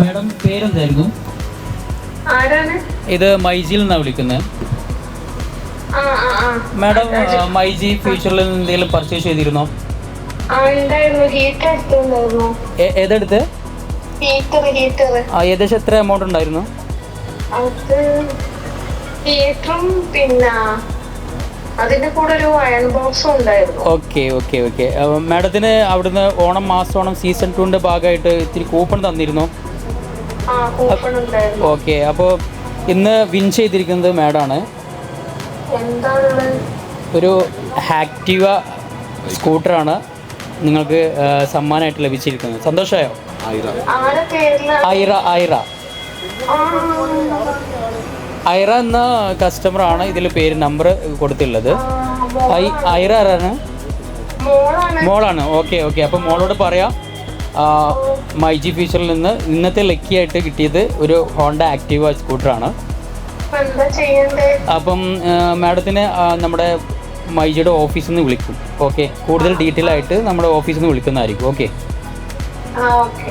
Madam പേരെന്തായിരുന്നു? ഇത് മൈജിയിൽ നിന്നാണ് വിളിക്കുന്നത് മാഡം മൈജി ഫ്യൂച്ചറിൽ എന്തെങ്കിലും പർച്ചേസ് ചെയ്തിരുന്നോ? ഏതെടുത്ത്? ഏകദേശം എത്ര എമൗണ്ട് ഉണ്ടായിരുന്നു? പിന്നെ അതിന്റെ കൂടെ ഒരു അയൺ ബോക്സും ഉണ്ടായിരുന്നു. Okay okay okay. മാഡത്തിന് അവിടുന്ന് ഓണം മാസം ഓണം സീസൺ ടുവിന്റെ ഭാഗമായിട്ട് ഇത്തിരി കൂപ്പൺ തന്നിരുന്നു? ഓക്കെ അപ്പോൾ ഇന്ന് വിൻ ചെയ്തിരിക്കുന്നത് മാഡാണ്. ഒരു ആക്റ്റീവ സ്കൂട്ടറാണ് നിങ്ങൾക്ക് സമ്മാനമായിട്ട് ലഭിച്ചിരിക്കുന്നത്. സന്തോഷമായോ? ഐറ. ഐറ ഐറ. എന്ന കസ്റ്റമറാണ് ഇതിൽ പേര് നമ്പർ ഐ ഐറ ആരാണ്? മോളാണ്. മോളാണ്. ഓക്കെ ഓക്കെ അപ്പോൾ മോളോട് പറയാം. ആ, മൈജി ഫീച്ചറിൽ നിന്ന് ഇന്നത്തെ ലക്കി ആയിട്ട് കിട്ടിയത് ഒരു ഹോണ്ട ആക്റ്റീവ സ്കൂട്ടറാണ്. അപ്പം മാഡത്തിന് നമ്മുടെ മൈജിയുടെ ഓഫീസിൽ നിന്ന് വിളിക്കും. ഓക്കെ? കൂടുതൽ ഡീറ്റെയിൽ ആയിട്ട് നമ്മുടെ ഓഫീസിൽ നിന്ന് വിളിക്കുന്നതായിരിക്കും. ഓക്കെ? ആ ഓക്കെ.